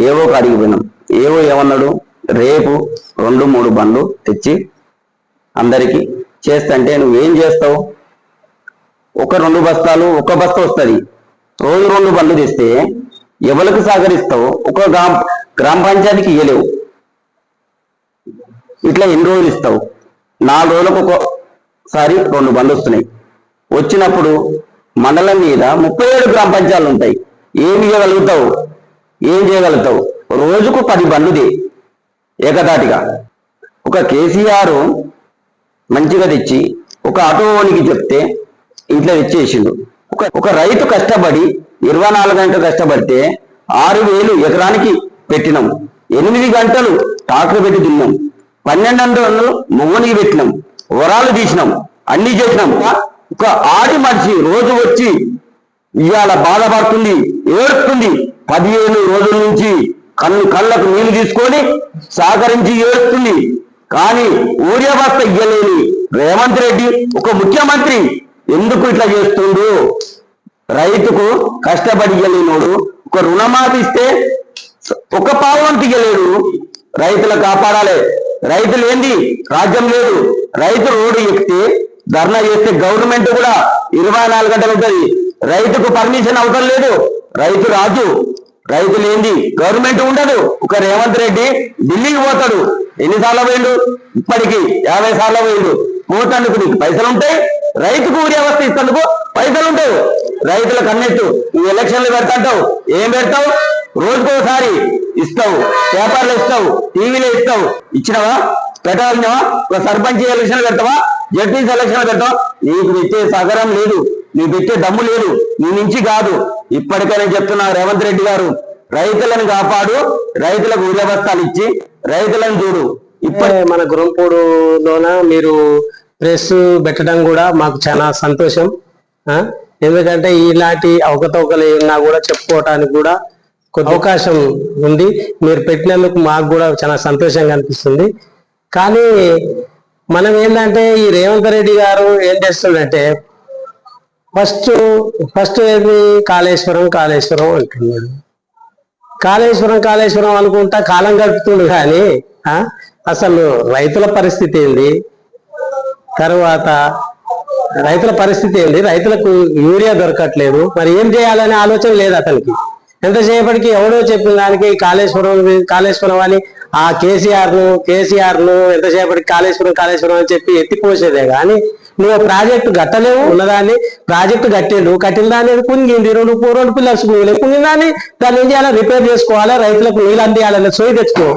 ఏవో కాడికి పోయినాం. ఏవో ఏమన్నాడు? రేపు రెండు మూడు బండ్లు తెచ్చి అందరికీ చేస్తంటే నువ్వేం చేస్తావు? ఒక రెండు బస్తాలు ఒక బస్తా వస్తుంది. రోజు రెండు బండ్లు తెస్తే ఎవరికి సహకరిస్తావు? ఒక గ్రామ గ్రామ పంచాయతీకి ఇయ్యలేవు. ఇట్లా ఎన్ని రోజులు ఇస్తావు? నాలుగు రోజులకు ఒకసారి రెండు బండ్లు వస్తున్నాయి. వచ్చినప్పుడు మండలం మీద ముప్పై ఏడు గ్రామ పంచాయతీలు ఉంటాయి. ఏమి ఇవ్వగలుగుతావు? ఏం చేయగలుగుతావు? రోజుకు పది బండ్లుది ఏకదాటిగా. ఒక కేసీఆర్ మంచిగా తెచ్చి ఒక ఆటోనికి చెప్తే ఇంట్లో తెచ్చేసిండు. ఒక ఒక రైతు కష్టపడి ఇరవై నాలుగు గంటలు కష్టపడితే ఆరు వేలు ఎకరానికి పెట్టినాం. ఎనిమిది గంటలు ట్రాక్టర్ పెట్టి దున్నాం పన్నెండు వందలు మువ్వనికి పెట్టినాం. వరాలు తీసినాం. అన్ని చేసినాం. ఒక ఆడి మనిషి రోజు వచ్చి ఇవాళ బాధపడుతుంది ఏడుస్తుంది. పదిహేను రోజుల నుంచి కన్ను కళ్ళకు నీళ్ళు తీసుకొని సహకరించి ఏడుస్తుంది. కానీ ఊరియా ఇయ్యలేని రేవంత్ రెడ్డి ఒక ముఖ్యమంత్రి ఎందుకు ఇట్లా చేస్తుండు? రైతుకు కష్టపడి ఇయ్యలేనోడు ఒక రుణమాఫీ ఇస్తే ఒక పావులంత ఇయ్యలేడు. రైతులు కాపాడాలి. రైతులు ఏంది? రాజ్యం లేదు. రైతు రోడ్డు ఎక్కితే ధర్నా చేస్తే గవర్నమెంట్ కూడా ఇరవై నాలుగు గంటలు ఉంటుంది. రైతుకు పర్మిషన్ అవసరం లేదు. రైతు రాజు రైతులు ఏంది? గవర్నమెంట్ ఉండదు. ఒక రేవంత్ రెడ్డి ఢిల్లీకి పోతాడు. ఎన్నిసార్లు పోయిండు? ఇప్పటికి యాభై సార్లు పోయిండు. పోతాందుకు నీకు పైసలు ఉంటాయి. రైతుకు ఊరి వ్యవస్థ ఇస్తందుకు పైసలు ఉంటాయి. రైతులకు అన్నిట్టు. ఈ ఎలక్షన్లు పెడతాంటావు. ఏం పెడతావు? రోజుకోసారి ఇస్తావు. పేపర్లు ఇస్తావు. టీవీలో ఇస్తావు. ఇచ్చినవా? పెట్టగలిగినవా? ఒక సర్పంచ్ ఎలక్షన్ పెడతావా? జడ్పీసీ ఎలక్షన్ పెడతావా? నీకు ఇచ్చే సగరం లేదు. నీకు పెట్టే దమ్ము లేదు నీ నుంచి కాదు. ఇప్పటికైనా చెప్తున్నా రేవంత్ రెడ్డి గారు రైతులను కాపాడు రైతులకు ఊరియ ఇచ్చి రైతులను చూడు. ఇప్పుడే మన గురంపూడులోన మీరు ప్రెస్ పెట్టడం కూడా మాకు చాలా సంతోషం ఎందుకంటే ఇలాంటి అవకతవకలు ఏమన్నా కూడా చెప్పుకోవటానికి కూడా కొద్ది అవకాశం ఉంది. మీరు పెట్టినందుకు మాకు కూడా చాలా సంతోషంగా అనిపిస్తుంది. కానీ మనం ఏంటంటే ఈ రేవంత్ రెడ్డి గారు ఏం చేస్తుందంటే ఫస్ట్ ఫస్ట్ ఏది? కాళేశ్వరం కాళేశ్వరం అంటున్నాడు. కాళేశ్వరం కాళేశ్వరం అనుకుంటా కాలం గడుపుతుండు కానీ ఆ, అసలు రైతుల పరిస్థితి ఏంది? తర్వాత రైతుల పరిస్థితి ఏంది? రైతులకు యూరియా దొరకట్లేదు. మరి ఏం చేయాలనే ఆలోచన లేదు అతనికి. ఎంతసేపటికి ఎవడో చెప్పిన దానికి కాళేశ్వరం కాళేశ్వరం అని ఆ కేసీఆర్ను కేసీఆర్ను ఎంతసేపటికి కాళేశ్వరం కాళేశ్వరం అని చెప్పి ఎత్తిపోసేదే కానీ నువ్వు ప్రాజెక్టు కట్టలేవు ఉన్నదాన్ని ప్రాజెక్టు కట్టేడు కట్టిన దాన్ని కుంగింది రెండు రెండు పిల్లర్స్ కుంగినాయి కుంగిన దాన్ని దాన్ని ఏం చేయాలి? రిపేర్ చేసుకోవాలి? రైతులకు నీళ్ళు అందియాలనే సోయి తెచ్చుకో.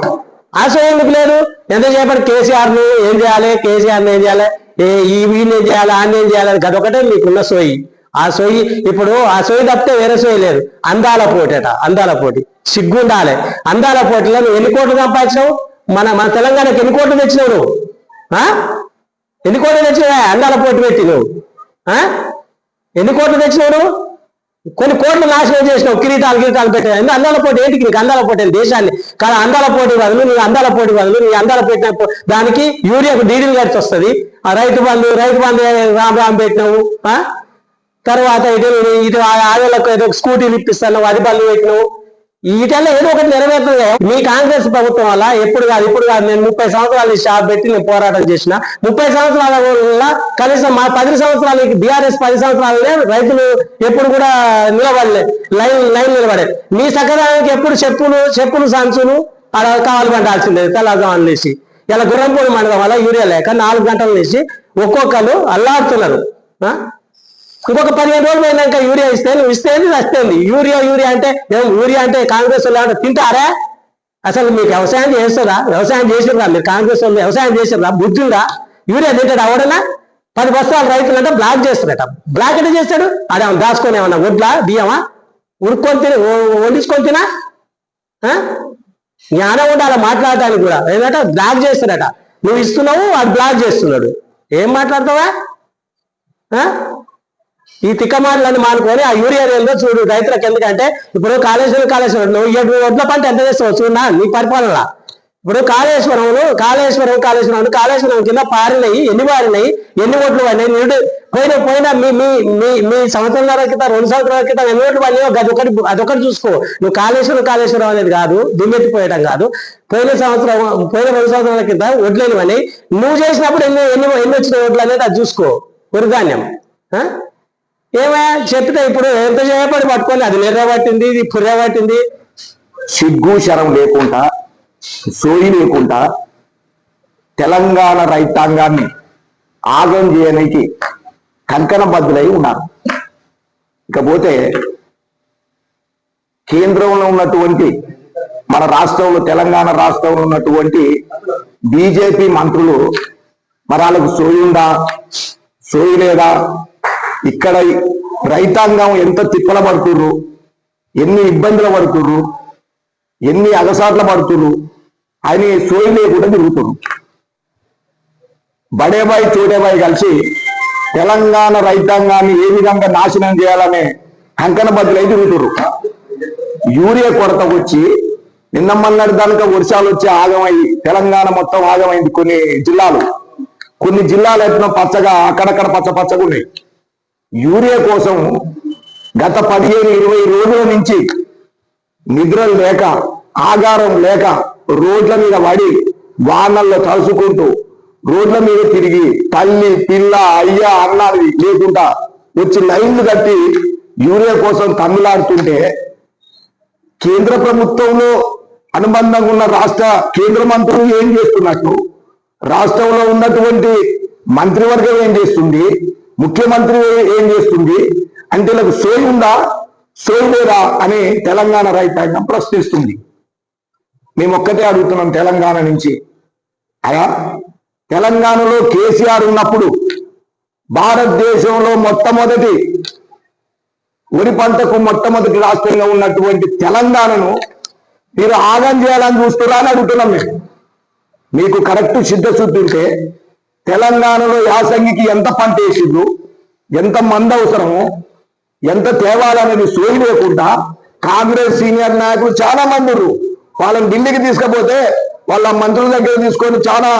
ఆ సోయి ఎందుకు లేదు? ఎంతసేపటి కేసీఆర్ను ఏం చేయాలి? కేసీఆర్ను ఏం చేయాలి? ఏ ఈ వీడిని ఏం చేయాలి? ఆయన ఏం చేయాలి? గదొకటే మీకున్న సోయి. ఆ సోయి ఇప్పుడు ఆ సోయి తప్పితే వేరే సోయి లేదు. అందాల పోటీ అట అందాల పోటీ. సిగ్గుండాలి అందాల పోటీలో నువ్వు ఎన్ని కోట్లు సంపాదించినావు? మన మన తెలంగాణకి ఎన్ని కోట్లు తెచ్చినావు నువ్వు? ఆ? ఎన్ని కోట్లు తెచ్చినా అందాల పోటీ పెట్టి నువ్వు ఎన్ని కోట్లు తెచ్చినావు కొన్ని కోట్లు నాశనం చేసినావు కిరీటాలు కిరీటాలు పెట్టావు ఎందుకు అందాల పోటీ? ఏంటి నీకు అందాల పోటీ దేశాన్ని? కానీ అందాల పోటీ బదులు నీ అందాల పోటీ బదులు నీ అందాల పెట్టిన దానికి యూరియాకు డీడీలు ఖర్చు వస్తుంది ఆ రైతు బంధు రైతు బంధు రామ్ రామ్ పెట్టినావు తర్వాత ఇటు ఇటు ఆడవాళ్ళకు ఏదో స్కూటీలు ఇప్పిస్తున్నావు అది బంధు పెట్టినావు. వీటల్లో ఏదో ఒకటి నెరవేరుతుంది మీ కాంగ్రెస్ ప్రభుత్వం వల్ల ఎప్పుడు కాదు ఇప్పుడు కాదు నేను ముప్పై సంవత్సరాలు షాప్ పెట్టి నేను పోరాటం చేసిన. ముప్పై సంవత్సరాల వల్ల కనీసం మా పది సంవత్సరాలకి బీఆర్ఎస్ పది సంవత్సరాలనే రైతులు ఎప్పుడు కూడా నిలబడలే. లైన్ లైన్ నిలబడే. మీ సకరానికి ఎప్పుడు చెప్పులు చెప్పులు సంచులు అలా కావాలి పండాల్సిందే తెల్లవారు లేచి. ఇలా గుర్రంపూడి మండలం వల్ల యూరియా లేక నాలుగు గంటలు లేచి ఒక్కొక్కరు అల్లాడుతున్నారు. ఆ? ఇంకొక పదిహేను రోజులు పోయినాక యూరియా ఇస్తే నువ్వు ఇస్తే వస్తుంది యూరియా యూరియా అంటే ఏం యూరియా అంటే కాంగ్రెస్ వాళ్ళు తింటారా? అసలు మీకు వ్యవసాయం చేస్తారా వ్యవసాయం చేసిరా మీరు కాంగ్రెస్ వాళ్ళు వ్యవసాయం చేసిరా బుద్ధిందా యూరియా తింటాడు అవడనా పది బస్తాలు రైతులు అంటే బ్లాక్ చేస్తాడట బ్లాక్ ఎట్లా చేస్తాడు? అదే దాచుకొని ఏమన్నా వడ్లా బియ్యమా? ఉడుక్కొని తిని వండించుకొని తినా? ఆ? జ్ఞానం ఉండాలి మాట్లాడటానికి కూడా? ఏంటంటే బ్లాక్ చేస్తాడట నువ్వు ఇస్తున్నావు అది బ్లాక్ చేస్తున్నాడు. ఏం మాట్లాడతావా? ఈ తిక్కమాటలని మానుకొని ఆ యూరియా ఏందో చూడు రైతులకు ఎందుకంటే ఇప్పుడు కాళేశ్వరం కాళేశ్వరం నువ్వు ఏడు వడ్ల పంట ఎంత చేస్తావు చూడనా నీ పరిపాలన ఇప్పుడు కాళేశ్వరం కాళేశ్వరం కాళేశ్వరం కాళేశ్వరం కింద పారినాయి ఎన్ని పారినాయి ఎన్ని ఓట్లు పడినాయి నిరుడు పోయిన పోయిన మీ మీ మీ మీ సంవత్సరాల క్రితం రెండు సంవత్సరాల క్రితం ఎన్ని ఓట్లు పడినాయో అదొకటి అదొకటి చూసుకో. నువ్వు కాళేశ్వరం కాళేశ్వరం అనేది కాదు దుమ్మెత్తిపోయడం కాదు. పోయిన సంవత్సరం పోయిన రెండు సంవత్సరాల క్రితం ఓట్లేనివని నువ్వు చేసినప్పుడు ఎన్ని ఎన్ని ఎన్ని వచ్చిన ఓట్లు అనేది అది చూసుకో. ఉరుధాన్యం ఏమే చెప్పితే చెప్తే ఇప్పుడు ఎంత చేయబడి పట్టుకోవాలి? అది నెర్ర పట్టింది ఇది పుర్రె పట్టింది. సిగ్గు శరం లేకుండా సోయి లేకుండా తెలంగాణ రైతాంగాన్ని ఆగం చేయడానికి కంకణబద్ధులై ఉన్నారు. ఇకపోతే కేంద్రంలో ఉన్నటువంటి మన రాష్ట్రంలో తెలంగాణ రాష్ట్రంలో ఉన్నటువంటి బీజేపీ మంత్రులు మరి వాళ్ళకు సోయి ఉందా? సోయి లేదా? ఇక్కడ రైతాంగం ఎంత తిప్పల పడుతుర్రు? ఎన్ని ఇబ్బందులు పడుతుర్రు? ఎన్ని అగసాట్ల పడుతుర్రు? అని సోయి లేకుండా తిరుగుతురు బడేబాయి చోటేబాయి కలిసి తెలంగాణ రైతాంగాన్ని ఏ విధంగా నాశనం చేయాలనే కంకణ బద్దులై తిరుగుతురు యూరియా కొరత వచ్చి నిన్న మొన్నటి దానిక వర్షాలు వచ్చి ఆగమై తెలంగాణ మొత్తం ఆగమైంది కొన్ని జిల్లాలు. కొన్ని జిల్లాలు ఎట్లా పచ్చగా అక్కడక్కడ పచ్చ పచ్చగా ఉన్నాయి యూరియా కోసం గత పదిహేను ఇరవై రోజుల నుంచి నిద్రలు లేక ఆగారం లేక రోడ్ల మీద పడి వానల్లో తలుసుకుంటూ రోడ్ల మీద తిరిగి తల్లి పిల్ల అయ్య అన్నది లేకుండా వచ్చి లైన్లు కట్టి యూరియా కోసం తమిళాడుతుంటే కేంద్ర ప్రభుత్వంలో అనుబంధంగా ఉన్న రాష్ట్ర కేంద్ర మంత్రులు ఏం చేస్తున్నట్టు? రాష్ట్రంలో ఉన్నటువంటి మంత్రివర్గం ఏం చేస్తుంది? ముఖ్యమంత్రి ఏం చేస్తుంది? అంటే నాకు సోయి ఉందా? సోయి లేదా? అని తెలంగాణ రైతాంగం ప్రశ్నిస్తుంది. మేము ఒక్కటే అడుగుతున్నాం తెలంగాణ నుంచి. అలా? తెలంగాణలో కేసీఆర్ ఉన్నప్పుడు భారతదేశంలో మొట్టమొదటి వరి పంటకు మొట్టమొదటి రాష్ట్రంగా ఉన్నటువంటి తెలంగాణను మీరు ఆగం చేయాలని చూస్తున్నా అని అడుగుతున్నాం మేము. మీకు కరెక్ట్ సిద్ధశుద్ధి ఉంటే తెలంగాణలో యాసంగికి ఎంత పంట వేసిండ్రు? ఎంత మంది అవసరము? ఎంత తేవాలనేది సోయి లేకుండా కాంగ్రెస్ సీనియర్ నాయకులు చాలా మంది ఉన్నారు. వాళ్ళని ఢిల్లీకి తీసుకపోతే వాళ్ళ మంత్రుల దగ్గర తీసుకొని చాలా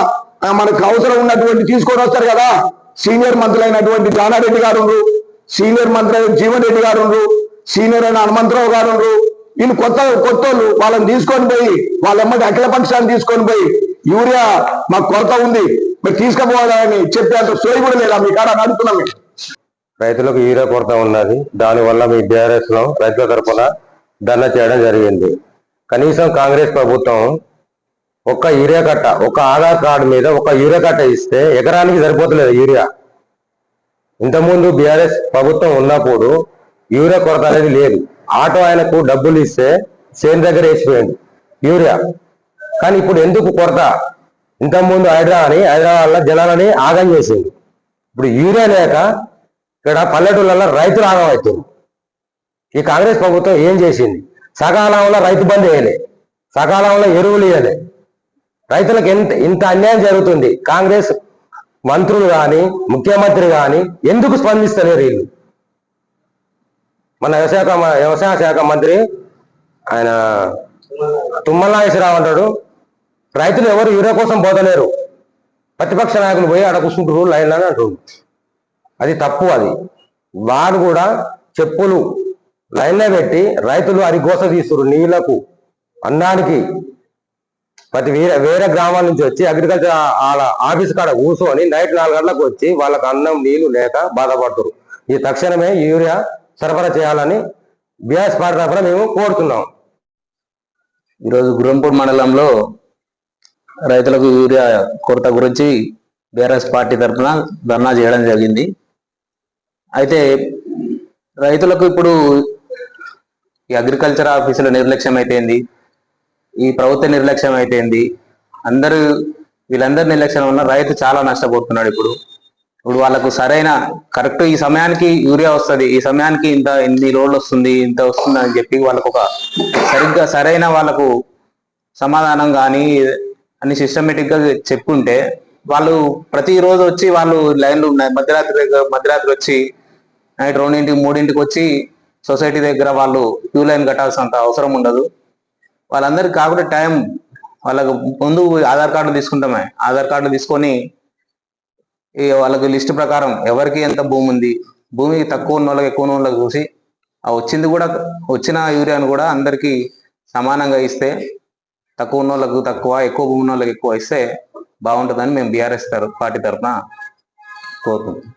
మనకు అవసరం ఉన్నటువంటి తీసుకొని వస్తారు కదా. సీనియర్ మంత్రులైనటువంటి జానారెడ్డి గారు సీనియర్ మంత్రి అయిన జీవన్ రెడ్డి గారు సీనియర్ అయిన హనుమంతరావు గారు వీళ్ళు కొత్త కొత్త వాళ్ళని తీసుకొని పోయి వాళ్ళ ఎమ్మటి అఖిల పక్షాన్ని తీసుకొని పోయి యూరియా మాకు కొరత ఉంది. మీరు తీసుకుపోవాలని చెప్పేంత సోయి కూడా లేదా? మీ కాడ అని అడుగుతున్నాం మేము. రైతులకు యూరియా కొరత ఉన్నది. దానివల్ల మీ బీఆర్ఎస్లో రైతుల తరఫున ధర్నా చేయడం జరిగింది. కనీసం కాంగ్రెస్ ప్రభుత్వం ఒక్క యూరియా కట్ట ఒక ఆధార్ కార్డు మీద ఒక యూరియా కట్ట ఇస్తే ఎకరానికి సరిపోతలేదు యూరియా. ఇంతకుముందు బీఆర్ఎస్ ప్రభుత్వం ఉన్నప్పుడు యూరియా కొరత అనేది లేదు. ఆటో ఆయనకు డబ్బులు ఇస్తే చేను దగ్గర వేసిపోయింది యూరియా. కానీ ఇప్పుడు ఎందుకు కొరత? ఇంతకుముందు హైదరాబాద్ అని హైదరాబాద్లో జనాలని ఆగం చేసింది. ఇప్పుడు యూరియా లేక ఇక్కడ పల్లెటూళ్ళలో రైతులు ఆగం అవుతుంది ఈ కాంగ్రెస్ ప్రభుత్వం ఏం చేసింది? సకాలంలో రైతు బంద్ వేయలే. సకాలంలో ఎరువులు ఇవ్వలే రైతులకు ఎంత ఇంత అన్యాయం జరుగుతుంది? కాంగ్రెస్ మంత్రులు కానీ ముఖ్యమంత్రి కానీ ఎందుకు స్పందిస్తలేరు వీళ్ళు? మన వ్యవసాయ వ్యవసాయ శాఖ మంత్రి ఆయన తుమ్మల నాగేశ్వరరావు అంటాడు రైతులు ఎవరు యూరియా కోసం పోతలేరు. ప్రతిపక్ష నాయకులు పోయి ఆడ కూర్చుంటారు లైన్లో అని అంటారు అది తప్పు అది. వాడు కూడా చెప్పులు లైన్లో పెట్టి రైతులు అరిగోస తీస్తున్నారు నీళ్ళకు. అన్నానికి ప్రతి వేరే వేరే గ్రామాల నుంచి వచ్చి అగ్రికల్చర్ వాళ్ళ ఆఫీస్ కాడ కూర్చొని నైట్ నాలుగు గంటలకు వచ్చి వాళ్ళకి అన్నం నీళ్ళు లేక బాధపడుతురు ఈ తక్షణమే యూరియా సరఫరా చేయాలని బీఆర్ఎస్ పార్టీ తరఫున మేము కోరుతున్నాం. ఈరోజు గురంపూర్ మండలంలో రైతులకు యూరియా కొరత గురించి బీఆర్ఎస్ పార్టీ తరఫున ధర్నా చేయడం జరిగింది. అయితే రైతులకు ఇప్పుడు ఈ అగ్రికల్చర్ ఆఫీసుల నిర్లక్ష్యం అయితేంది ఈ ప్రభుత్వ నిర్లక్ష్యం అయితేంది అందరూ వీళ్ళందరి నిర్లక్ష్యం ఉన్న రైతు చాలా నష్టపోతున్నాడు ఇప్పుడు. ఇప్పుడు వాళ్ళకు సరైన కరెక్ట్ ఈ సమయానికి యూరియా వస్తుంది. ఈ సమయానికి ఇంత ఇన్ని లోడ్లు వస్తుంది ఇంత వస్తుంది అని చెప్పి వాళ్ళకు ఒక సరిగ్గా సరైన వాళ్ళకు సమాధానం కానీ అన్ని సిస్టమేటిక్గా చెప్పుంటే వాళ్ళు ప్రతిరోజు వచ్చి వాళ్ళు లైన్లు మధ్యరాత్రి మధ్యరాత్రి వచ్చి నైట్ రెండింటికి మూడింటికి వచ్చి సొసైటీ దగ్గర వాళ్ళు క్యూ లైన్ కట్టాల్సినంత అవసరం ఉండదు. వాళ్ళందరికీ కాకుండా టైం వాళ్ళకు ముందు ఆధార్ కార్డు తీసుకుంటామే. ఆధార్ కార్డు తీసుకొని ఈ వాళ్ళకి లిస్ట్ ప్రకారం ఎవరికి ఎంత భూమి ఉంది భూమి తక్కువ ఉన్న వాళ్ళకి ఎక్కువ ఉన్న వాళ్ళకి చూసి ఆ వచ్చింది కూడా వచ్చిన యూరియాను కూడా అందరికీ సమానంగా ఇస్తే తక్కువ ఉన్న వాళ్ళకు తక్కువ ఎక్కువ ఉన్న వాళ్ళకి ఎక్కువ ఇస్తే బాగుంటుందని మేము బీఆర్ఎస్ పార్టీ తరఫున కోరుతున్నాం